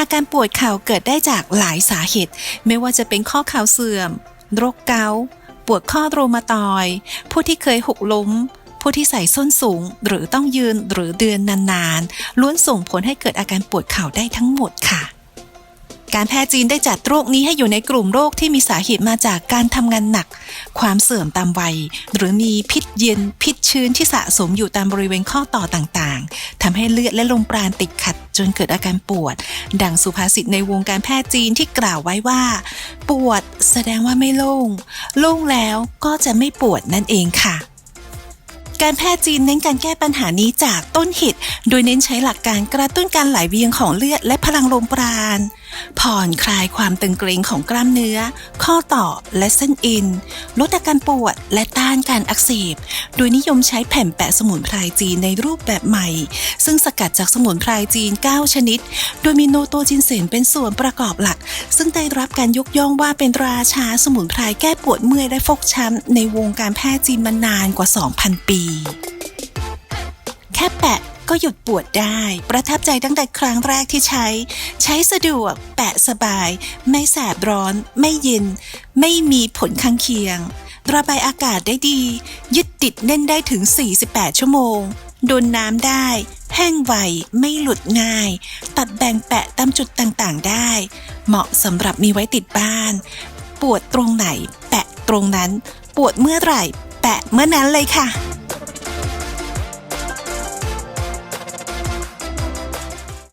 อาการปวดเข่าเกิดได้จากหลายสาเหตุ ไม่ว่าจะเป็นข้อเข่าเสื่อม โรคเกาต์ปวดข้อโรมาตอยด์ผู้ที่เคยหกล้ม ผู้ที่ใส่ส้นสูง หรือต้องยืนหรือเดือนนานๆ ล้วนส่งผลให้เกิดอาการปวดเข่าได้ทั้งหมดค่ะ การแพทย์จีนได้จัดโรคนี้ให้อยู่ในกลุ่มโรคที่มีสาเหตุมาจากการทำงานหนัก ความเสื่อมตามวัย หรือมีพิษเย็นพิษชื้นที่สะสมอยู่ตามบริเวณข้อต่อต่างๆทำให้เลือดและลมปราณติดขัดจนเกิดอาการปวด ดังสุภาษิตในวงการแพทย์จีนที่กล่าวไว้ว่า ปวดแสดงว่าไม่โล่ง โล่งแล้วก็จะไม่ปวดนั่นเองค่ะการแพทย์จีนเน้นการแก้ปัญหานี้จากต้นเหตุ โดยเน้นใช้หลักการกระตุ้นการไหลเวียนของเลือดและพลังลมปราณ ผ่อนคลายความตึงเกร็งของกล้ามเนื้อ ข้อต่อและเส้นเอ็นลดอาการปวดและต้านการอักเสบ โดยนิยมใช้แผ่นแปะสมุนไพรจีนในรูปแบบใหม่ ซึ่งสกัดจากสมุนไพรจีน 9 ชนิด โดยมีโนโตจินเซนเป็นส่วนประกอบหลัก ซึ่งได้รับการยกย่องว่าเป็นราชาสมุนไพรแก้ปวดเมื่อยและฟกช้ำในวงการแพทย์จีนมานานกว่า 2,000 ปี แค่แปะ ก็หยุดปวดได้ ประทับใจตั้งแต่ครั้งแรกที่ใช้ ใช้สะดวก แปะสบาย ไม่แสบร้อน ไม่เย็น ไม่มีผลข้างเคียง ระบายอากาศได้ดี ยึดติดแน่นได้ถึง 48 ชั่วโมงโดนน้ำได้ แห้งไว ไม่หลุดง่าย ตัดแบ่งแปะตามจุดต่างๆได้ เหมาะสำหรับมีไว้ติดบ้าน ปวดตรงไหน แปะตรงนั้น ปวดเมื่อไหร่ แปะเมื่อนั้นเลยค่ะ